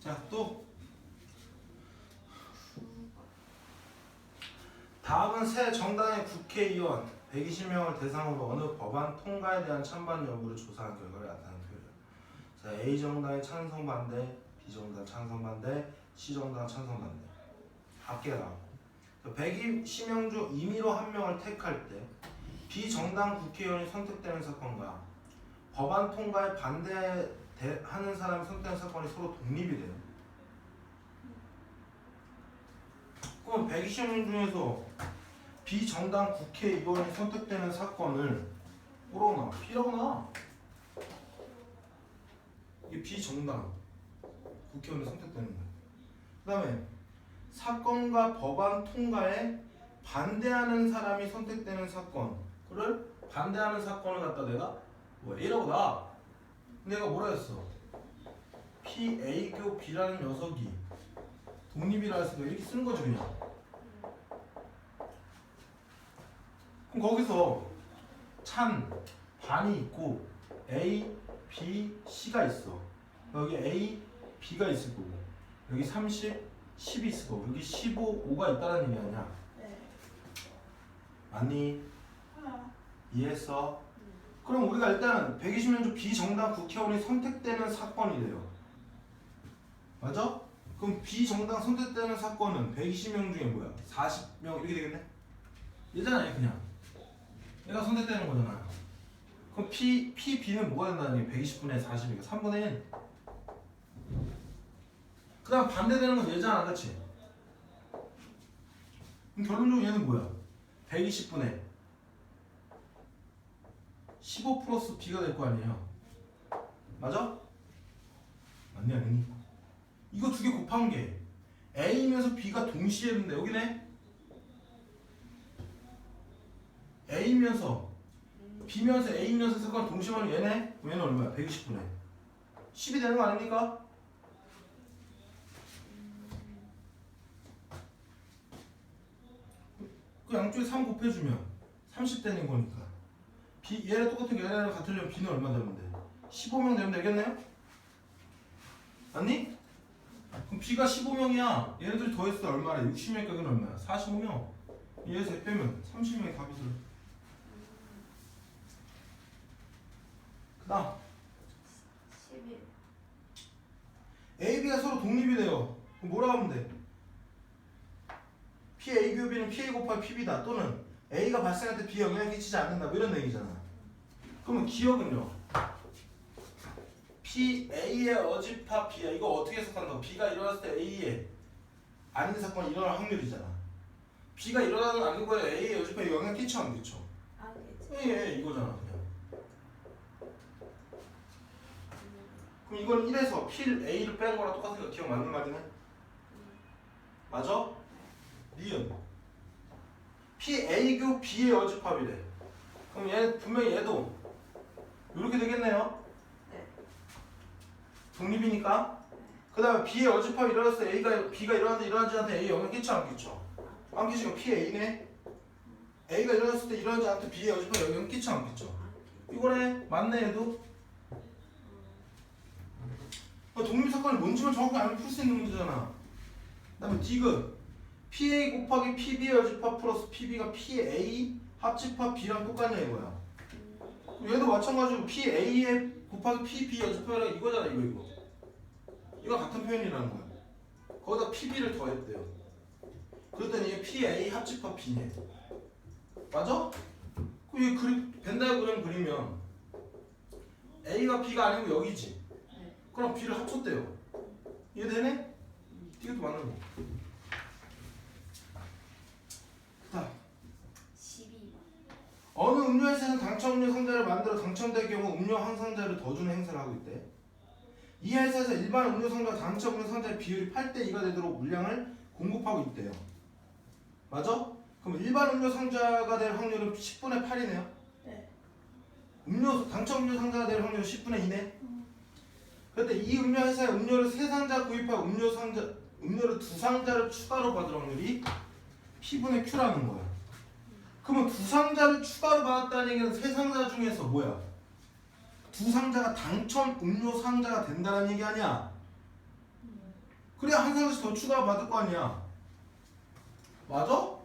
자, 또 다음은 새 정당의 국회의원 120명을 대상으로 어느 법안 통과에 대한 찬반 여부를 조사한 결과를 나타낸 표현이에요. 자, A 정당의 찬성 반대, B 정당 찬성 반대, C 정당 찬성 반대. 합계가 나왔고 120명 중 임의로 한 명을 택할 때 비정당 국회의원이 선택되는 사건과 법안 통과에 반대 하는 사람이 선택하는 사건이 서로 독립이 돼요. 그럼 120명 중에서 비정당 국회의원이 선택되는 사건을 뭐라고 나와? B라고 나와. 이게 비정당 국회의원이 선택되는 거야. 그 다음에 사건과 법안 통과에 반대하는 사람이 선택되는 사건을 반대하는 사건을 갖다 내가 뭐 A라고 나. 내가 뭐라 했어? P A 교 B라는 녀석이 독립이라 해서 이렇게 쓰는 거지 그냥. 그럼 거기서 찬 반이 있고 A, B, C가 있어. 여기 A, B가 있을 거고 여기 30, 10이 있을 거고 여기 15, 5가 있다는 얘기 아니야? 네. 맞니? 아, 이해했어? 그럼 우리가 일단 120년 중 비정당 국회의원이 선택되는 사건이래요. 맞아? 그럼 비정당 선택되는 사건은 120명 중에 뭐야? 40명 이렇게 되겠네? 얘잖아요 그냥. 얘가 선택되는 거잖아. 그럼 P, PB는 뭐가 된다는 게 120분의 40이니까 3분의 1. 그 다음 반대되는 건 얘잖아 그치? 그럼 결론적으로 얘는 뭐야? 120분의 15 플러스 B가 될 거 아니에요. 맞아? 맞니 아니니? 이거 두 개 곱한 게 A면서 B가 동시에 있는데 여기네? A면서 B면서 A면서 사건 동시에 하면 얘네? 얘는 얼마야? 120분의 10이 되는 거 아닙니까? 그 양쪽에 3 곱해주면 30 되는 거니까 B 얘랑 똑같은 게 얘랑 같으려면 B는 얼마 되면 돼? 15명 되면 되겠네요? 아니? 그럼 B가 15명이야 얘네들이 더했을 때 얼마래? 60명이니까 그건 얼마야? 45명 얘에서 빼면 30명이 답이 들어 그 다음 11. A, B가 서로 독립이 돼요 그럼 뭐라 하면 돼? P, A, B, B는 P, A 곱하기 P, B다 또는 A가 발생할 때 B에 영향을 끼치지 않는다 뭐 이런 얘기잖아 그러면 기억은요? P, A의 어집합 B야. 이거 어떻게 해석한다고 B가 일어났을 때 A에 아닌 사건이 일어날 확률이잖아. B가 일어나는 않는 거에 A의 어집합에 영향을 끼쳐 안 끼쳐 아, 그치. 예, 예 이거잖아 그냥. 그럼 이건 1에서 P, A를 뺀 거랑 똑같은 거 기억 맞는 말이네? 맞아? 니은. P, A 교 B의 어집합이래 그럼 얘 분명히 얘도 이렇게 되겠네요 네. 독립이니까 그 다음에 B의 어집합이 일어났을 때 A가 B가 일어나는데 일어나지 않는데 A에 영향 끼쳐 안 끼쳐? 안 끼치면 P, A네 A가 일어났을 때 일어나지 않는데 B의 어집합에 영향 끼쳐 안 끼쳐? 이거네 맞네 얘도 어, 독립 사건이 뭔지만 정확히 알면 풀 수 있는 문제잖아. 그 다음에 디귿 PA 곱하기 PB의 여집합 플러스 PB가 PA 합집합 B랑 똑같냐 이거야. 얘도 마찬가지로 PA의 곱하기 PB 여집합이랑 이거잖아 이거 이거. 이거 같은 표현이라는 거야. 거기다 PB를 더했대요. 그랬더니 PA 합집합 B네. 맞아? 그럼 이 그림 벤다이 그림 그리면 A가 B가 아니고 여기지. 네. 그럼 B를 합쳤대요. 이해되네? 이것도 맞는 거. 자, 12. 어느 음료회사는 당첨 음료 상자를 만들어 당첨될 경우 음료 한 상자를 더 주는 행사를 하고 있대. 이 회사에서 일반 음료 상자와 당첨 음료 상자의 비율이 8대 2가 되도록 물량을 공급하고 있대요. 맞아? 그럼 일반 음료 상자가 될 확률은 10분의 8이네요. 네. 음료 당첨 음료 상자가 될 확률은 10분의 2네. 그런데 이 음료 회사에 음료를 세 상자 구입하고 음료 상자 음료를 두 상자를 추가로 받을 확률이 P분의 Q라는 거야. 그러면 두 상자를 추가로 받았다는 얘기는 세 상자 중에서 뭐야? 두 상자가 당첨 음료 상자가 된다는 얘기 아니야? 그래야 한 상씩 더 추가 받을 거 아니야. 맞아?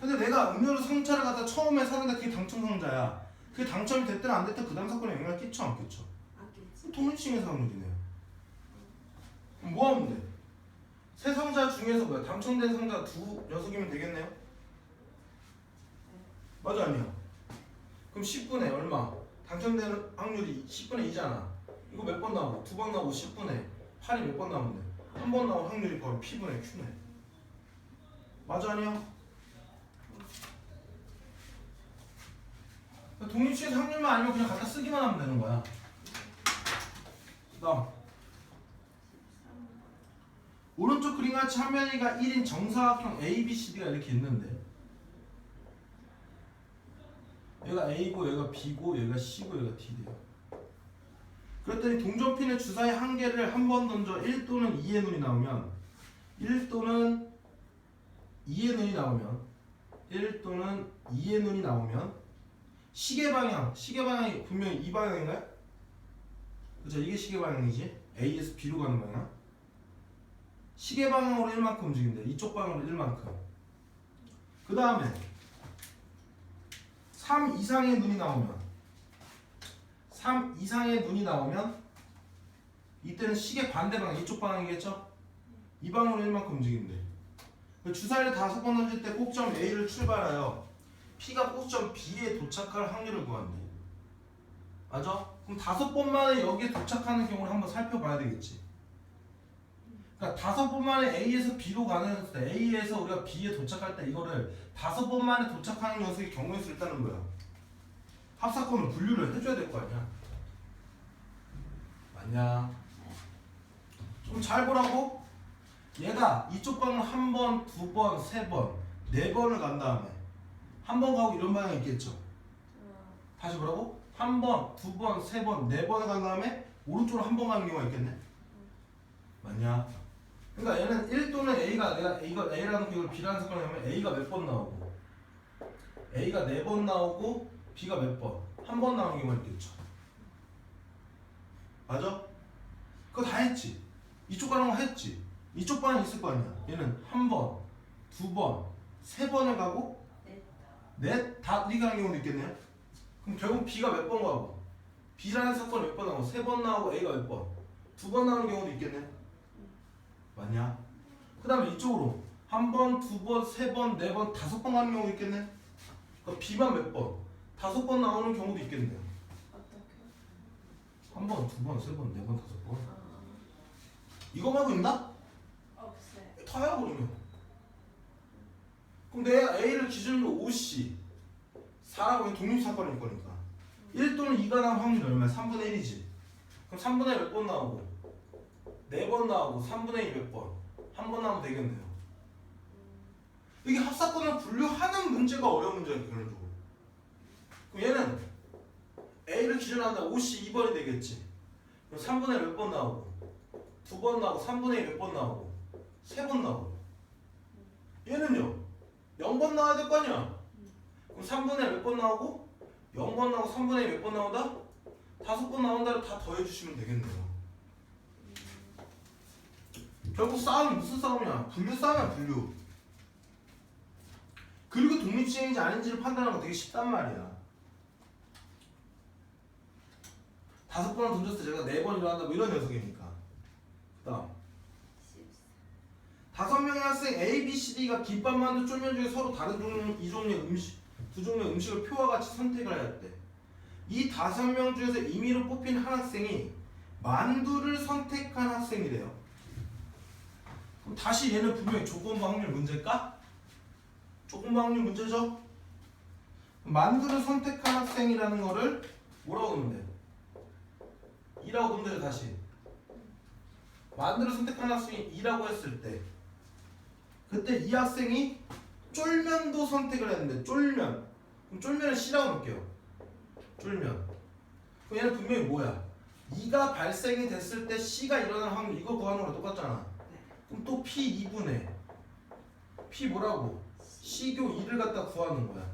근데 내가 음료수 상자를 갖다 처음에 사는데 그게 당첨 상자야. 그게 당첨이 됐든 안 됐든 그 다음 사건에 영향을 끼쳐 안 끼쳐? 통일칭의 확률이네요. 그럼 뭐 하면 돼? 세 상자 중에서 뭐야? 당첨된 상자 두 녀석이면 되겠네요? 맞아 아니야? 그럼 10분의 얼마? 당첨되는 확률이 10분의 2잖아. 이거 몇 번 나오고? 두 번 나오고 10분의 8이 몇 번 나오면 돼? 한번 나올 확률이 바로 P분의 Q네. 맞아 아니야? 독립치에서 확률만 아니면 그냥 갖다 쓰기만 하면 되는 거야. 그다음 오른쪽 그림 같이 한 면이가 1인 정사각형 A, B, C, D가 이렇게 있는데 얘가 A고 얘가 B고 얘가 C고 얘가 D래요. 그랬더니 동전핀의 주사위 한 개를 한 번 던져 1 또는 2의 눈이 나오면 1 또는 2의 눈이 나오면 1 또는 2의 눈이 나오면 시계 방향 시계 방향이 분명히 이 방향인가요? 그죠. 이게 시계 방향이지. A에서 B로 가는 방향. 시계 방향으로 1만큼 움직인대 이쪽 방향으로 1만큼. 그 다음에 3 이상의 눈이 나오면 3 이상의 눈이 나오면 이때는 시계 반대 방향 이쪽 방향이겠죠? 이 방향으로 1만큼 움직인대 주사위를 다섯 번 던질 때 꼭점 A를 출발하여 P가 꼭점 B에 도착할 확률을 구한대 맞아? 그럼 다섯 번 만에 여기에 도착하는 경우를 한번 살펴봐야 되겠지 그러니까 다섯 번 만에 A에서 B로 가는 때 A에서 우리가 B에 도착할 때 이거를 다섯 번 만에 도착하는 녀석의 경우의 수를 따는 거야. 합사건을 분류를 해줘야 될 거 아니야. 맞냐? 좀 잘 보라고? 얘가 이쪽 방을 한 번, 두 번, 세 번, 네 번을 간 다음에 한 번 가고 이런 방향 있겠죠? 다시 보라고? 한 번, 두 번, 세 번, 네 번을 간 다음에 오른쪽으로 한 번 가는 경우가 있겠네? 맞냐 그러니까 얘는 1 또는 A가 내가 A가 A라는 기호를 B라는 사건을 하면 A가 몇 번 나오고 A가 네번 나오고 B가 몇 번? 한 번 나오는 경우가 있겠죠. 맞아? 그거 다 했지. 이쪽 가는 거 했지. 이쪽 방에 있을 거 아니야. 얘는 한 번, 두 번, 세 번을 가고 네. 넷, 다 이렇게 가는 경우도 있겠네요. 그럼 결국 B가 몇 번 가고 B라는 사건이 몇번 나오고 세 번 나오고 A가 몇 번? 두 번 나오는 경우도 있겠네. 맞냐? 그 다음에 이쪽으로 한 번, 두 번, 세 번, 네 번, 다섯 번 가는 경우도 있겠네. 그러니까 B만 몇 번? 다섯 번 나오는 경우도. 어떻게? 한 번, 두 번, 세 번, 네 번, 다섯 번. 아, 이거 말고 있나? 없어요. 다야 그러면. 그럼 내가 A를 기준으로 5C 4라고 독립사건일 거니까 1 또는 2가 나올 확률이 얼마야? 3분의 1이지. 그럼 3분의 1몇번 나오고 4번 나오고 3분의 2몇 번? 한 번 나오면 되겠네요. 이게 합사건을 분류하는 문제가 어려운 문제야 결론적으로. 그럼 얘는 A를 기준으로 한다 5C 2번이 되겠지. 그럼 3분의 1몇번 나오고 두 번 나오고 3분의 1몇번 나오고 세 번 나오고 얘는요 0번 나와야 될 거 아니야 그럼 3분의 1몇번 나오고 0번 나오고 3분의 1몇번 나온다? 다섯 번 나온다를 다 더해주시면 되겠네요 결국 싸움이 무슨 싸움이야 분류 싸움이야 분류 그리고 독립시행인지 아닌지를 판단하는 거 되게 쉽단 말이야 다섯 번을 던졌을 때 제가 네번 일어난다 뭐 이런 녀석이니까 그 다음 14. 다섯 명의 학생 A, B, C, D가 김밥, 만두, 쫄면 중에 서로 다른 종류 이 종류의 음식 두 종류의 음식을 표와 같이 선택을 하였대. 이 다섯 명 중에서 임의로 뽑힌 한 학생이 만두를 선택한 학생이래요. 그럼 다시 얘는 분명히 조건부 확률 문제일까? 조건부 확률 문제죠? 만두를 선택한 학생이라는 거를 뭐라고 넣으면 돼? 2라고 넣으면 되죠 다시. 만두를 선택한 학생이 2라고 했을 때 그때 이 학생이 쫄면도 선택을 했는데 쫄면 그럼 쫄면을 C라고 놓을게요 쫄면 그럼 얘는 분명히 뭐야 2가 발생이 됐을 때 C가 일어날 확률 이거 구하는 거랑 똑같잖아 그럼 또 P 2분의 P 뭐라고 C교 2를 갖다 구하는 거야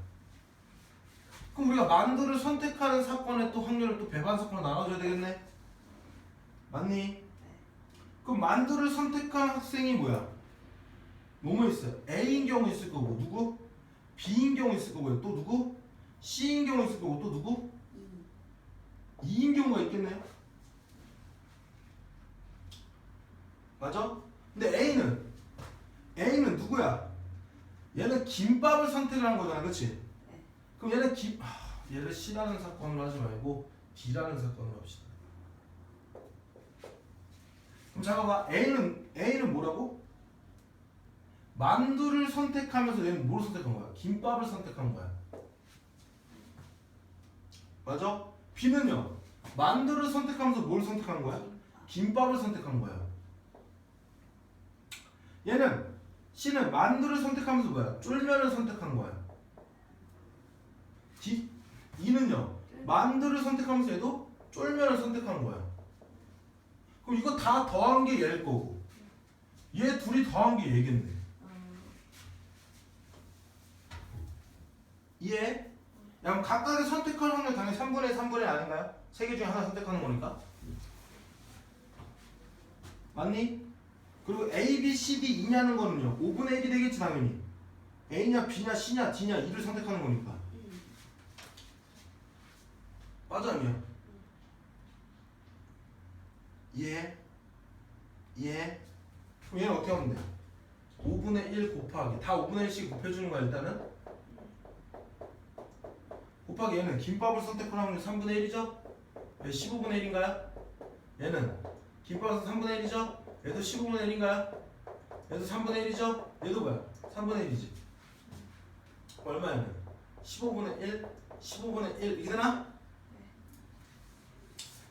그럼 우리가 만두를 선택하는 사건의 또 확률을 또 배반 사건으로 나눠줘야 되겠네 맞니? 그럼 만두를 선택한 학생이 뭐야? 뭐뭐 있어요? A인 경우 있을 거고 누구? B인 경우 있을 거고요. 또 누구? C인 경우 있을 거고 또 누구? 이 2인 경우가 있겠네요. 맞아? 근데 A는 A는 누구야? 얘는 김밥을 선택한 거잖아, 그렇지? 네. 그럼 얘는 김 아, 얘를 C라는 사건으로 하지 말고 B라는 사건으로 합시다. 그럼 잠깐만 A는 A는 뭐라고? 만두를 선택하면서 얘는 뭘 선택한 거야? 김밥을 선택한 거야. 맞아? B는요. 만두를 선택하면서 뭘 선택한 거야? 김밥을 선택한 거야. 얘는 C는 만두를 선택하면서 뭐야? 쫄면을 선택한 거야. D, E는요. 만두를 선택하면서 얘도 쫄면을 선택한 거야. 그럼 이거 다 더한 게 얘일 거고 얘 둘이 더한 게 얘겠네. 음, 이해? 야, 그럼 각각의 선택할 확률 당연히 3분의 3분의 아닌가요? 세 개 중에 하나 선택하는 거니까. 맞니? 그리고 A, B, C, D, E냐는 거는요. 5분의 1이 되겠지 당연히. A냐, B냐, C냐, D냐, E를 선택하는 거니까. 음, 맞아 아니야? 이해? 이해? 그럼 얘는 어떻게 하면 돼? 5분의 1 곱하기 다 5분의 1씩 곱해주는 거야 일단은 곱하기 얘는 김밥을 확률 3분의 1이죠? 얘 15분의 1인가요? 얘는 김밥에서 3분의 1이죠? 얘도 15분의 1인가요? 얘도 3분의 1이죠? 얘도 뭐야? 3분의 1이지 얼마야 얘는? 15분의 1 15분의 1 이게 되나?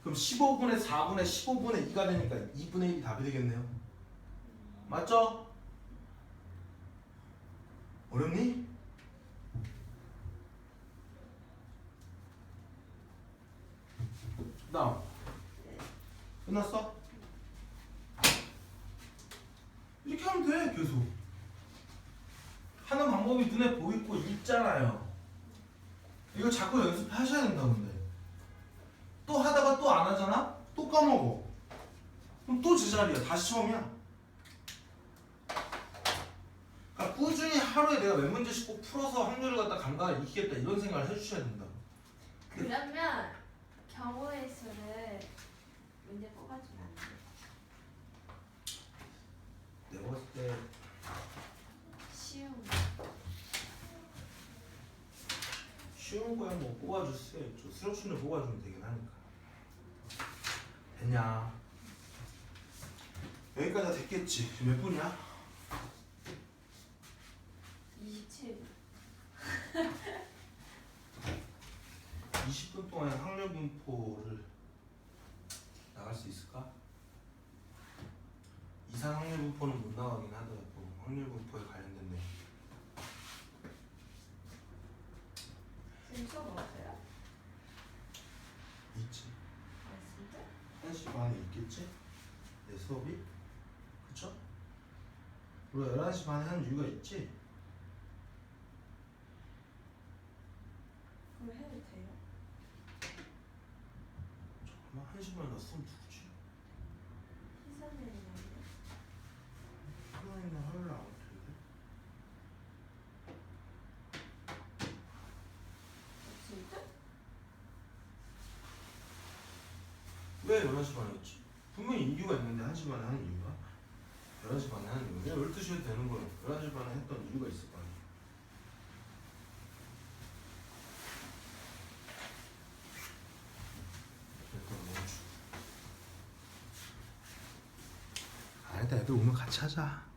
그럼 15분의 4분의 15분의 2가 되니까 2분의 1이 답이 되겠네요. 맞죠? 어렵니? 다음 끝났어? 이렇게 하면 돼 계속 하는 방법이 눈에 보이고 있잖아요 이거 자꾸 연습하셔야 된다 근데 또 하다가 또 안 하잖아? 또 까먹어. 그럼 또 제자리야. 다시 처음이야. 그러니까 꾸준히 하루에 내가 몇 문제씩 꼭 풀어서 확률을 갖다 간단하게 익히겠다 이런 생각을 해주셔야 된다. 그러면 경우의 수를 문제 뽑아주 때 쉬운 거. 쉬운 거야 뭐 뽑아줄 수 있죠. 수록순을 뽑아주면 되긴 하니까. 됐냐? 여기까지 다 됐겠지. 몇 분이야? 27. 20분 동안 확률 분포를 나갈 수 있을까? 이상 확률 분포는 못 나가긴 하더라도 확률 분포에 관련된 내용 지금 수업 없어요? 있지. 아 진짜? 1시 반에 있겠지? 내 수업이? 그쵸? 우리가 11시 반에 하는 이유가 있지? 그럼 해도 돼요? 잠깐만 1시 반에 나 수업 누구지? 희선이는 하나이나 화요일 안 텐데 진짜? 왜 11시 반에 했지? 분명히 이유가 있는데 1시 반에 하는 이유가? 11시 반에 하는 이유가? 그냥 12시 해도 되는 거야 11시 반에 했던 이유가 있을 거 멈추 아니다 애들 오면 같이 하자